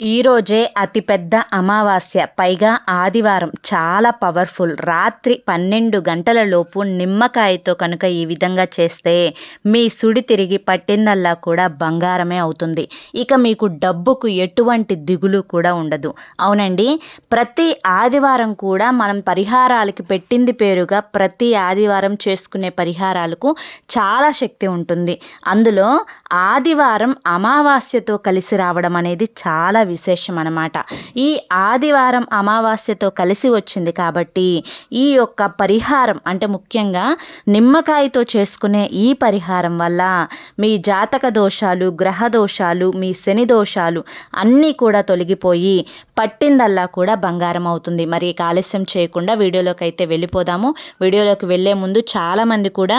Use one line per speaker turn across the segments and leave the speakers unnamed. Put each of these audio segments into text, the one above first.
ఈరోజే అతిపెద్ద అమావాస్య. పైగా ఆదివారం చాలా పవర్ఫుల్. రాత్రి పన్నెండు గంటల లోపు నిమ్మకాయతో కనుక ఈ విధంగా చేస్తే మీ సుడి తిరిగి పట్టిందల్లా కూడా బంగారమే అవుతుంది. ఇక మీకు డబ్బుకు ఎటువంటి దిగులు కూడా ఉండదు. అవునండి ప్రతి ఆదివారం కూడా మనం పరిహారాలకి పెట్టింది పేరుగా ప్రతి ఆదివారం చేసుకునే పరిహారాలకు చాలా శక్తి ఉంటుంది. అందులో ఆదివారం అమావాస్యతో కలిసి రావడం అనేది చాలా విశేషం అనమాట ఈ ఆదివారం అమావాస్యతో కలిసి వచ్చింది కాబట్టి ఈ యొక్క పరిహారం అంటే ముఖ్యంగా నిమ్మకాయతో చేసుకునే ఈ పరిహారం వల్ల మీ జాతక దోషాలు గ్రహ దోషాలు మీ శని దోషాలు అన్నీ కూడా తొలగిపోయి పట్టిందల్లా కూడా బంగారం అవుతుంది. మరి ఆలస్యం చేయకుండా వీడియోలోకి అయితే వెళ్ళిపోదాము. వీడియోలోకి వెళ్ళే ముందు చాలామంది కూడా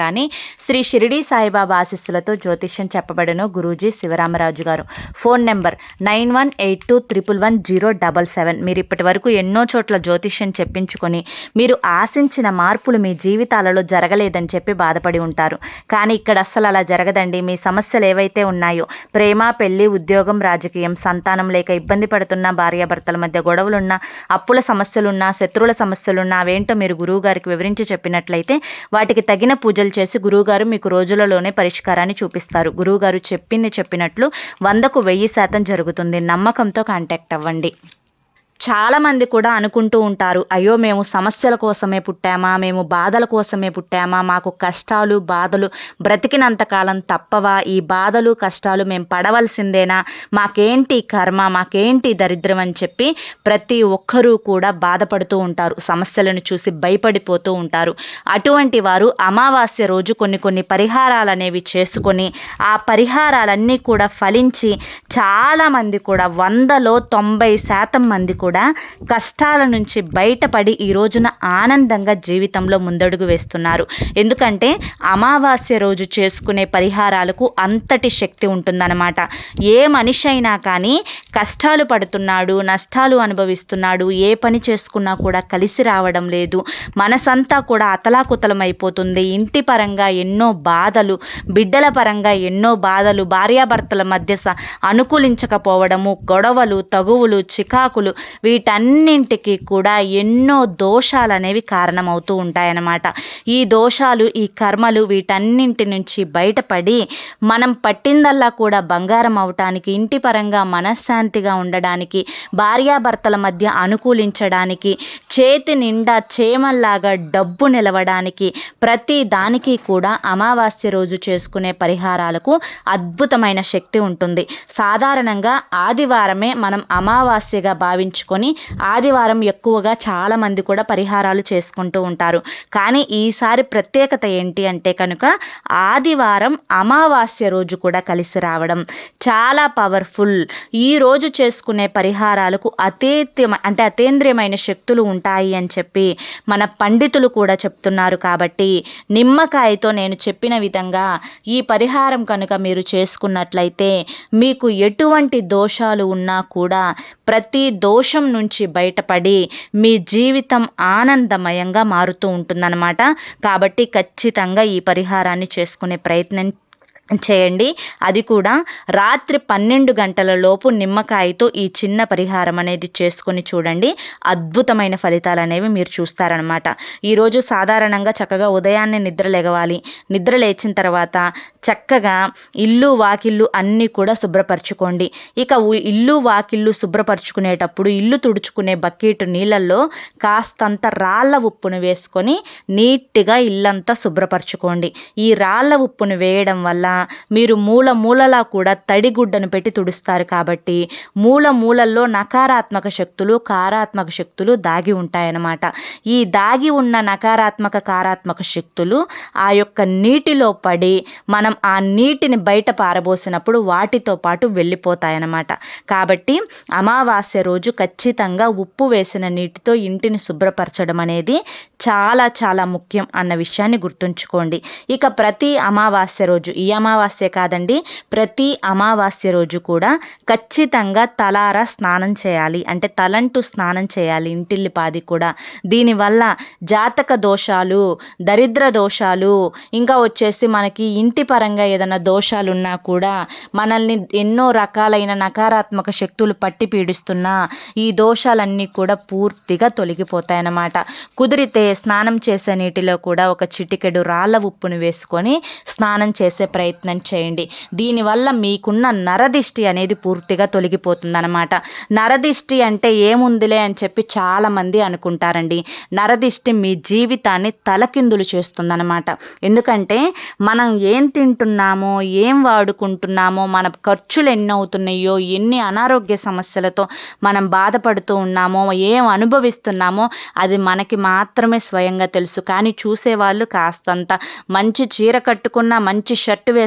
కానీ శ్రీ షిరిడి సాయిబాబా ఆశీస్సులతో జ్యోతిష్యం చెప్పబడను గురూజీ శివరామరాజు గారు. Phone number nine one eight two triple one zero double seven. మీరు ఇప్పటి వరకు ఎన్నో చోట్ల జ్యోతిష్యం చెప్పించుకొని మీరు ఆశించిన మార్పులు మీ జీవితాలలో జరగలేదని చెప్పి బాధపడి ఉంటారు. కానీ ఇక్కడ అస్సలు అలా జరగదండి. మీ సమస్యలు ఏవైతే ఉన్నాయో ప్రేమ పెళ్ళి ఉద్యోగం రాజకీయం సంతానం లేక ఇబ్బంది పడుతున్న భార్యాభర్తల మధ్య గొడవలున్నా అప్పుల సమస్యలున్నా శత్రువుల సమస్యలున్నా అవేంటో మీరు గురువు గారికి వివరించి చెప్పినట్లయితే వాటికి తగిన పూజలు పూజలు చేసి గురువుగారు మీకు రోజులలోనే పరిష్కారాన్ని చూపిస్తారు. గురువుగారు చెప్పింది చెప్పినట్లు వందకు వెయ్యి శాతం జరుగుతుంది. నమ్మకంతో కాంటాక్ట్ అవ్వండి. చాలామంది కూడా అనుకుంటూ ఉంటారు అయ్యో మేము సమస్యల కోసమే పుట్టామా? మేము బాధల కోసమే పుట్టామా? మాకు కష్టాలు బాధలు బ్రతికినంతకాలం తప్పవా? ఈ బాధలు కష్టాలు మేము పడవలసిందేనా? మాకేంటి కర్మ? మాకేంటి దరిద్రం? అని చెప్పి ప్రతి ఒక్కరూ కూడా బాధపడుతూ ఉంటారు సమస్యలను చూసి భయపడిపోతూ ఉంటారు. అటువంటి వారు అమావాస్య రోజు కొన్ని కొన్ని పరిహారాలు అనేవి చేసుకొని ఆ పరిహారాలన్నీ కూడా ఫలించి చాలామంది కూడా వందలో తొంభై శాతం మంది కూడా కూడా కష్టాల నుంచి బయటపడి ఈ రోజున ఆనందంగా జీవితంలో ముందడుగు వేస్తున్నారు. ఎందుకంటే అమావాస్య రోజు చేసుకునే పరిహారాలకు అంతటి శక్తి ఉంటుందన్నమాట. ఏ మనిషి అయినా కానీ కష్టాలు పడుతున్నాడు నష్టాలు అనుభవిస్తున్నాడు ఏ పని చేసుకున్నా కూడా కలిసి రావడం లేదు. మనసంతా కూడా అతలాకుతలం అయిపోతుంది ఇంటి పరంగా ఎన్నో బాధలు బిడ్డల పరంగా ఎన్నో బాధలు భార్యాభర్తల మధ్య అనుకూలించకపోవడము గొడవలు తగువులు చికాకులు వీటన్నింటికి కూడా ఎన్నో దోషాలు అనేవి కారణమవుతూ ఉంటాయన్నమాట. ఈ దోషాలు ఈ కర్మలు వీటన్నింటి నుంచి బయటపడి మనం పట్టిందల్లా కూడా బంగారం అవటానికి ఇంటి పరంగా మనశ్శాంతిగా ఉండడానికి భార్యాభర్తల మధ్య అనుకూలించడానికి చేతి నిండా చేమల్లాగా డబ్బు నిలవడానికి ప్రతి దానికి కూడా అమావాస్య రోజు చేసుకునే పరిహారాలకు అద్భుతమైన శక్తి ఉంటుంది. సాధారణంగా ఆదివారమే మనం అమావాస్యగా భావించుకు చేసుకొని ఆదివారం ఎక్కువగా చాలామంది కూడా పరిహారాలు చేసుకుంటూ ఉంటారు. కానీ ఈసారి ప్రత్యేకత ఏంటి అంటే కనుక ఆదివారం అమావాస్య రోజు కూడా కలిసి రావడం చాలా పవర్ఫుల్. ఈ రోజు చేసుకునే పరిహారాలకు అతేత్య అంటే అతేంద్రియమైన శక్తులు ఉంటాయి అని చెప్పి మన పండితులు కూడా చెప్తున్నారు కాబట్టి నిమ్మకాయతో నేను చెప్పిన విధంగా ఈ పరిహారం కనుక మీరు చేసుకున్నట్లయితే మీకు ఎటువంటి దోషాలు ఉన్నా కూడా ప్రతి దోషం నుంచి బయటపడి మీ జీవితం ఆనందమయంగా మారుతూ ఉంటుందన్నమాట. కాబట్టి ఖచ్చితంగా ఈ పరిహారాన్ని చేసుకునే ప్రయత్నం చేయండి. అది కూడా రాత్రి పన్నెండు గంటల లోపు నిమ్మకాయతో ఈ చిన్న పరిహారం అనేది చేసుకొని చూడండి. అద్భుతమైన ఫలితాలు అనేవి మీరు చూస్తారనమాట ఈరోజు సాధారణంగా చక్కగా ఉదయాన్నే నిద్ర లేగవాలి నిద్ర లేచిన తర్వాత చక్కగా ఇల్లు వాకిళ్ళు అన్నీ కూడా శుభ్రపరచుకోండి. ఇక ఇల్లు వాకిళ్ళు శుభ్రపరచుకునేటప్పుడు ఇల్లు తుడుచుకునే బకెట్ నీళ్ళల్లో కాస్తంత రాళ్ళ ఉప్పును వేసుకొని నీట్గా ఇల్లంతా శుభ్రపరచుకోండి. ఈ రాళ్ళ ఉప్పును వేయడం వల్ల మీరు మూల మూలలా కూడా తడిగుడ్డను పెట్టి తుడుస్తారు కాబట్టి మూల మూలల్లో నకారాత్మక శక్తులు కారాత్మక శక్తులు దాగి ఉంటాయన్నమాట. ఈ దాగి ఉన్న నకారాత్మక కారాత్మక శక్తులు ఆ యొక్క నీటిలో పడి మనం ఆ నీటిని బయట పారబోసినప్పుడు వాటితో పాటు వెళ్ళిపోతాయన్నమాట. కాబట్టి అమావాస్య రోజు ఖచ్చితంగా ఉప్పు వేసిన నీటితో ఇంటిని శుభ్రపరచడం అనేది చాలా చాలా ముఖ్యం అన్న విషయాన్ని గుర్తుంచుకోండి. ఇక ప్రతి అమావాస్య రోజు ఈ అమావాస్య కాదండి. ప్రతి అమావాస్య రోజు కూడా ఖచ్చితంగా తలారా స్నానం చేయాలి. అంటే తలంటూ స్నానం చేయాలి ఇంటిల్లిపాది కూడా. దీనివల్ల జాతక దోషాలు దరిద్ర దోషాలు ఇంకా వచ్చేసి మనకి ఇంటి పరంగా ఏదైనా దోషాలు ఉన్నా కూడా మనల్ని ఎన్నో రకాలైన నకారాత్మక శక్తులు పట్టి పీడిస్తున్నా ఈ దోషాలన్నీ కూడా పూర్తిగా తొలగిపోతాయన్నమాట. కుదిరితే స్నానం చేసే నీటిలో కూడా ఒక చిటికెడు రాళ్ళ ఉప్పును వేసుకొని స్నానం చేసే ప్రయత్నం ప్రయత్నం చేయండి. దీనివల్ల మీకున్న నరదిష్టి అనేది పూర్తిగా తొలగిపోతుందనమాట నరదిష్టి అంటే ఏముందిలే అని చెప్పి చాలామంది అనుకుంటారండి. నరదిష్టి మీ జీవితాన్ని తలకిందులు చేస్తుందన్నమాట. ఎందుకంటే మనం ఏం తింటున్నామో ఏం వాడుకుంటున్నామో మన ఖర్చులు ఎన్ని అవుతున్నాయో ఎన్ని అనారోగ్య సమస్యలతో మనం బాధపడుతూ ఉన్నామో ఏం అనుభవిస్తున్నామో అది మనకి మాత్రమే స్వయంగా తెలుసు. కానీ చూసేవాళ్ళు కాస్తంత మంచి చీర కట్టుకున్న మంచి షర్టు వేసుకున్న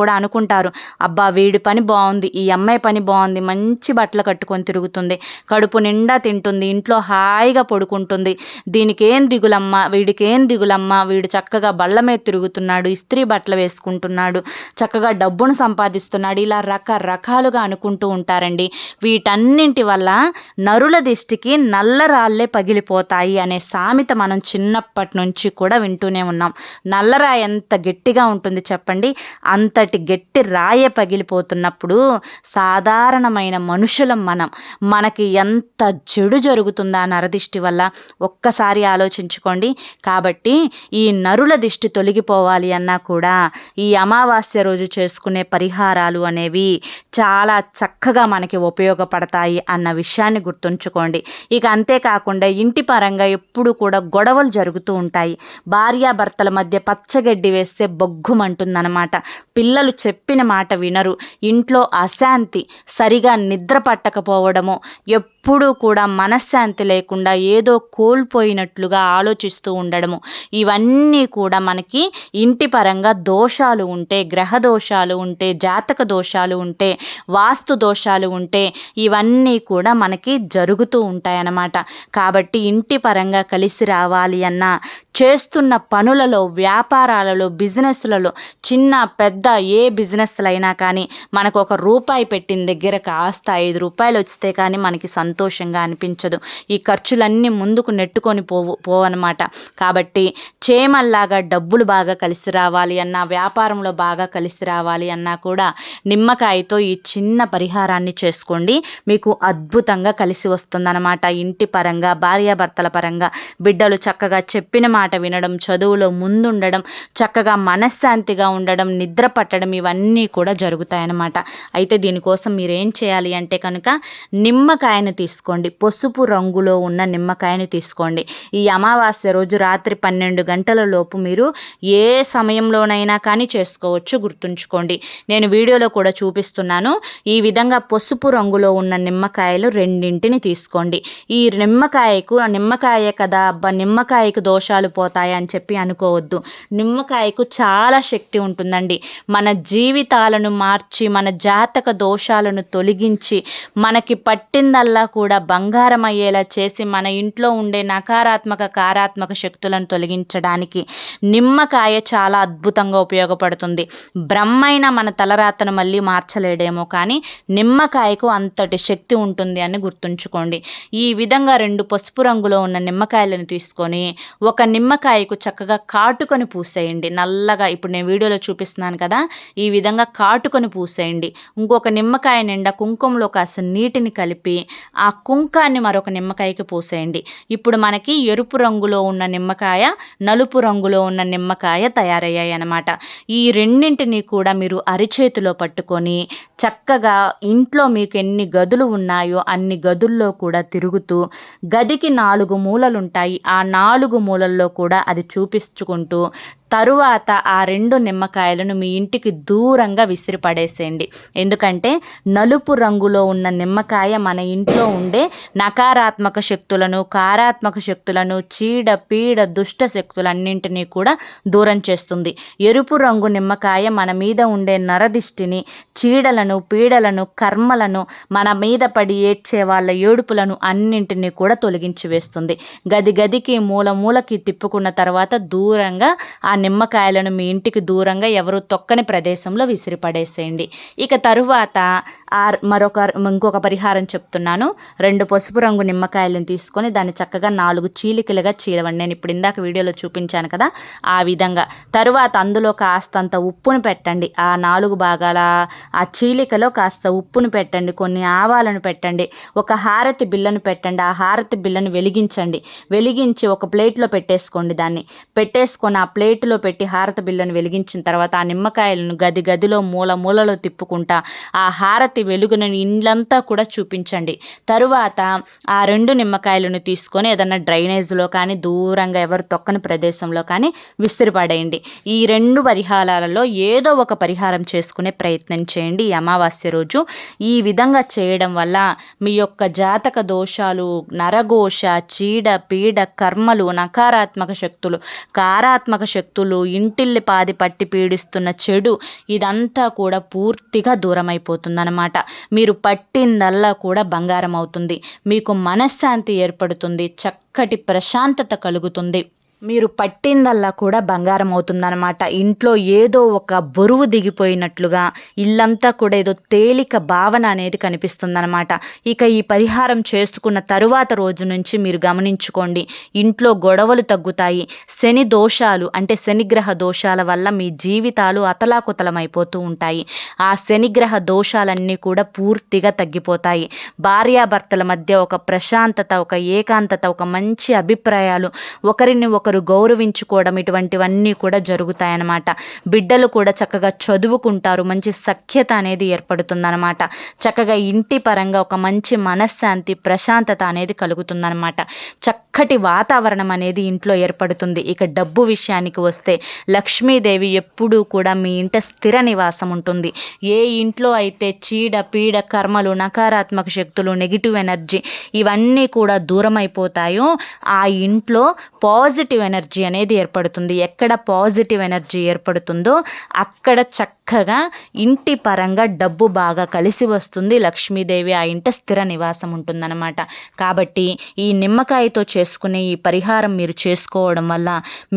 కూడా అనుకుంటారు. అబ్బా వీడి పని బాగుంది ఈ అమ్మాయి పని బాగుంది మంచి బట్టలు కట్టుకొని తిరుగుతుంది కడుపు నిండా తింటుంది ఇంట్లో హాయిగా పడుకుంటుంది. దీనికి ఏం దిగులమ్మ వీడికి ఏం దిగులమ్మ వీడు చక్కగా బళ్ళ మీద తిరుగుతున్నాడు ఇస్త్రీ బట్టలు వేసుకుంటున్నాడు చక్కగా డబ్బును సంపాదిస్తున్నాడు ఇలా రకరకాలుగా అనుకుంటూ ఉంటారండి. వీటన్నింటి వల్ల నరుల దిష్టికి నల్లరాళ్ళే పగిలిపోతాయి అనే సామెత మనం చిన్నప్పటి నుంచి కూడా వింటూనే ఉన్నాం. నల్లరాయి ఎంత గట్టిగా ఉంటుంది చెప్పండి? అంతటి గట్టి రాయ పగిలిపోతున్నప్పుడు సాధారణమైన మనుషులం మనం. మనకి ఎంత చెడు జరుగుతుందా నరదిష్టి వల్ల ఒక్కసారి ఆలోచించుకోండి. కాబట్టి ఈ నరుల దిష్టి తొలగిపోవాలి అన్నా కూడా ఈ అమావాస్య రోజు చేసుకునే పరిహారాలు అనేవి చాలా చక్కగా మనకి ఉపయోగపడతాయి అన్న విషయాన్ని గుర్తుంచుకోండి. ఇక అంతేకాకుండా ఇంటి పరంగా ఎప్పుడు కూడా గొడవలు జరుగుతూ ఉంటాయి. భార్యాభర్తల మధ్య పచ్చగడ్డి వేస్తే బొగ్గుమంటుందన్నమాట. పిల్లలు చెప్పిన మాట వినరు. ఇంట్లో అశాంతి సరిగా నిద్ర పట్టకపోవడము ఎప్పుడూ కూడా మనశ్శాంతి లేకుండా ఏదో కోల్పోయినట్లుగా ఆలోచిస్తూ ఉండడము. ఇవన్నీ కూడా మనకి ఇంటి పరంగా దోషాలు ఉంటే గ్రహ దోషాలు ఉంటే జాతక దోషాలు ఉంటే వాస్తు దోషాలు ఉంటే ఇవన్నీ కూడా మనకి జరుగుతూ ఉంటాయన్నమాట. కాబట్టి ఇంటి పరంగా కలిసి రావాలి అన్న చేస్తున్న పనులలో వ్యాపారాలలో బిజినెస్లలో చిన్న పెద్ద ఏ బిజినెస్లు అయినా కానీ మనకు ఒక రూపాయి పెట్టిన దగ్గర కాస్త ఐదు రూపాయలు వస్తే కానీ మనకి సంతోషంగా అనిపించదు. ఈ ఖర్చులన్నీ ముందుకు నెట్టుకొని పోవు పోవన్నమాట. కాబట్టి చేమల్లాగా డబ్బులు బాగా కలిసి రావాలి అన్నా వ్యాపారంలో బాగా కలిసి రావాలి అన్నా కూడా నిమ్మకాయతో ఈ చిన్న పరిహారాన్ని చేసుకోండి. మీకు అద్భుతంగా కలిసి వస్తుందన్నమాట. ఇంటి పరంగా భార్యాభర్తల పరంగా బిడ్డలు చక్కగా చెప్పిన మాట వినడం చదువులో ముందుండడం చక్కగా మనశ్శాంతిగా ఉండడం నిద్ర పట్టడం ఇవన్నీ కూడా జరుగుతాయన్నమాట. అయితే దీనికోసం మీరు ఏం చేయాలి అంటే కనుక నిమ్మకాయను తీసుకోండి. పసుపు రంగులో ఉన్న నిమ్మకాయని తీసుకోండి. ఈ అమావాస్య రోజు రాత్రి పన్నెండు గంటల లోపు మీరు ఏ సమయంలోనైనా కానీ చేసుకోవచ్చు గుర్తుంచుకోండి. నేను వీడియోలో కూడా చూపిస్తున్నాను. ఈ విధంగా పసుపు రంగులో ఉన్న నిమ్మకాయలు రెండింటిని తీసుకోండి. ఈ నిమ్మకాయకు నిమ్మకాయ కదా అబ్బా నిమ్మకాయకు దోషాలు పోతాయి అని చెప్పి అనుకోవద్దు. నిమ్మకాయకు చాలా శక్తి ఉంటుందండి. మన జీవితాలను మార్చి మన జాతక దోషాలను తొలగించి మనకి పట్టిందల్లా కూడా బంగారం అయ్యేలా చేసి మన ఇంట్లో ఉండే నకారాత్మక కారాత్మక శక్తులను తొలగించడానికి నిమ్మకాయ చాలా అద్భుతంగా ఉపయోగపడుతుంది. బ్రహ్మైన మన తలరాతను మళ్ళీ మార్చలేడేమో కానీ నిమ్మకాయకు అంతటి శక్తి ఉంటుంది అని గుర్తుంచుకోండి. ఈ విధంగా రెండు పసుపు రంగులో ఉన్న నిమ్మకాయలను తీసుకొని ఒక నిమ్మకాయకు చక్కగా కాటుకొని పూసేయండి. నల్లగా ఇప్పుడు నేను వీడియోలో చూపిస్తున్నాను కదా ఈ విధంగా కాటుకొని పూసేయండి. ఇంకొక నిమ్మకాయ నిండా కుంకుమలో కాస్త నీటిని కలిపి ఆ కుంకాన్ని మరొక నిమ్మకాయకి పూసేయండి. ఇప్పుడు మనకి ఎరుపు రంగులో ఉన్న నిమ్మకాయ నలుపు రంగులో ఉన్న నిమ్మకాయ తయారయ్యాయి అన్నమాట ఈ రెండింటిని కూడా మీరు అరిచేతిలో పట్టుకొని చక్కగా ఇంట్లో మీకు ఎన్ని గదులు ఉన్నాయో అన్ని గదుల్లో కూడా తిరుగుతూ గదికి నాలుగు మూలలు ఉంటాయి ఆ నాలుగు మూలల్లో కూడా అది చూపించుకుంటూ తరువాత ఆ రెండు నిమ్మకాయలను నిమ్మకాయలను మీ ఇంటికి దూరంగా విసిరిపడేసేయండి. ఎందుకంటే నలుపు రంగులో ఉన్న నిమ్మకాయ మన ఇంట్లో ఉండే నకారాత్మక శక్తులను కారాత్మక శక్తులను చీడ పీడ దుష్ట శక్తులన్నింటినీ కూడా దూరం చేస్తుంది. ఎరుపు రంగు నిమ్మకాయ మన మీద ఉండే నరదిష్టిని చీడలను పీడలను కర్మలను మన మీద పడి ఏడ్చే వాళ్ళ ఏడుపులను అన్నింటినీ కూడా తొలగించి వేస్తుంది. గది గదికి మూల మూలకి తిప్పుకున్న తర్వాత దూరంగా ఆ నిమ్మకాయలను మీ ఇంటికి దూరంగా ఎవరు తొక్కని ప్రదేశంలో విసిరిపడేసేయండి. ఇక తరువాత ఆర్ మరొక ఇంకొక పరిహారం చెప్తున్నాను. రెండు పసుపు రంగు నిమ్మకాయలను తీసుకొని దాన్ని చక్కగా నాలుగు చీలికలుగా చీలవండి. నేను ఇప్పుడు ఇందాక వీడియోలో చూపించాను కదా ఆ విధంగా. తరువాత అందులో కాస్తంత ఉప్పును పెట్టండి. ఆ నాలుగు భాగాల ఆ చీలికలో కాస్త ఉప్పును పెట్టండి. కొన్ని ఆవాలను పెట్టండి. ఒక హారతి బిల్లను పెట్టండి. ఆ హారతి బిల్లను వెలిగించండి. వెలిగించి ఒక ప్లేట్లో పెట్టేసుకోండి దాన్ని. పెట్టేసుకొని ఆ ప్లేట్లో పెట్టి హారతి బిల్లను వెలిగించిన తర్వాత ఆ నిమ్మకాయలను గది గదిలో మూల మూలలో తిప్పుకుంటా ఆ హారతి వెలుగును ఇండ్లంతా కూడా చూపించండి. తరువాత ఆ రెండు నిమ్మకాయలను తీసుకొని ఏదన్నా డ్రైనేజ్లో కానీ దూరంగా ఎవరు తొక్కని ప్రదేశంలో కానీ విసిరిపడేయండి ఈ రెండు పరిహారాలలో ఏదో ఒక పరిహారం చేసుకునే ప్రయత్నం చేయండి ఈ అమావాస్య రోజు. ఈ విధంగా చేయడం వల్ల మీ యొక్క జాతక దోషాలు నరఘోష చీడ పీడ కర్మలు నకారాత్మక శక్తులు కారాత్మక శక్తులు ఇంటిల్లి పాది పట్టి పీడిస్తున్న చెడు ఇదంతా కూడా పూర్తిగా దూరం అయిపోతుందన్నమాట మీరు పట్టిందల్లా కూడా బంగారం అవుతుంది మీకు మనశ్శాంతి ఏర్పడుతుంది. చక్కటి ప్రశాంతత కలుగుతుంది. మీరు పట్టిందల్లా కూడా బంగారం అవుతుందన్నమాట. ఇంట్లో ఏదో ఒక బరువు దిగిపోయినట్లుగా ఇల్లంతా కూడా ఏదో తేలిక భావన అనేది కనిపిస్తుందన్నమాట. ఇక ఈ పరిహారం చేసుకున్న తరువాత రోజు నుంచి మీరు గమనించుకోండి. ఇంట్లో గొడవలు తగ్గుతాయి. శని దోషాలు అంటే శనిగ్రహ దోషాల వల్ల మీ జీవితాలు అతలాకుతలమైపోతూ ఉంటాయి. ఆ శనిగ్రహ దోషాలన్నీ కూడా పూర్తిగా తగ్గిపోతాయి. భార్యాభర్తల మధ్య ఒక ప్రశాంతత ఒక ఏకాంతత ఒక మంచి అభిప్రాయాలు ఒకరిని ఒకరు ఒకరు గౌరవించుకోవడం ఇటువంటివన్నీ కూడా జరుగుతాయన్నమాట. బిడ్డలు కూడా చక్కగా చదువుకుంటారు. మంచి సఖ్యత అనేది ఏర్పడుతుందన్నమాట. చక్కగా ఇంటి పరంగా ఒక మంచి మనశ్శాంతి ప్రశాంతత అనేది కలుగుతుందన్నమాట. చక్కటి వాతావరణం అనేది ఇంట్లో ఏర్పడుతుంది. ఇక డబ్బు విషయానికి వస్తే లక్ష్మీదేవి ఎప్పుడూ కూడా మీ ఇంట స్థిర నివాసం ఉంటుంది. ఏ ఇంట్లో అయితే చీడ పీడ కర్మలు నకారాత్మక శక్తులు నెగిటివ్ ఎనర్జీ ఇవన్నీ కూడా దూరం అయిపోతాయో ఆ ఇంట్లో పాజిటివ్ ఎనర్జీ అనేది ఏర్పడుతుంది. ఎక్కడ పాజిటివ్ ఎనర్జీ ఏర్పడుతుందో అక్కడ చక్క చక్కగా ఇంటి పరంగా డబ్బు బాగా కలిసి వస్తుంది. లక్ష్మీదేవి ఆ ఇంట స్థిర నివాసం ఉంటుందన్నమాట. కాబట్టి ఈ నిమ్మకాయతో చేసుకునే ఈ పరిహారం మీరు చేసుకోవడం వల్ల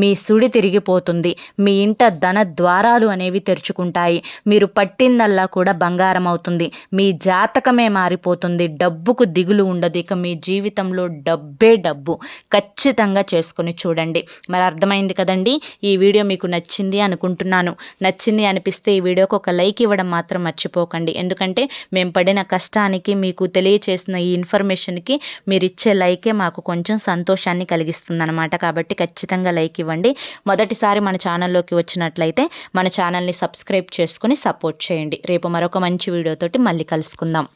మీ సుడి తిరిగిపోతుంది. మీ ఇంట ధన ద్వారాలు అనేవి తెరుచుకుంటాయి. మీరు పట్టిందల్లా కూడా బంగారం అవుతుంది. మీ జాతకమే మారిపోతుంది. డబ్బుకు దిగులు ఉండదు. ఇక మీ జీవితంలో డబ్బే డబ్బు. ఖచ్చితంగా చేసుకుని చూడండి. మరి అర్థమైంది కదండి? ఈ వీడియో మీకు నచ్చింది అనుకుంటున్నాను. నచ్చింది అనిపిస్తే ఈ వీడియోకి ఒక లైక్ ఇవ్వడం మాత్రం మర్చిపోకండి. ఎందుకంటే మేము పడిన కష్టానికి మీకు తెలియచేసిన ఈ ఇన్ఫర్మేషన్కి మీరు ఇచ్చే లైకే మాకు కొంచెం సంతోషాన్ని కలిగిస్తుందన్నమాట. కాబట్టి ఖచ్చితంగా లైక్ ఇవ్వండి. మొదటిసారి మన ఛానల్లోకి వచ్చినట్లయితే మన ఛానల్ని సబ్స్క్రైబ్ చేసుకుని సపోర్ట్ చేయండి. రేపు మరొక మంచి వీడియోతోటి మళ్ళీ కలుసుకుందాం.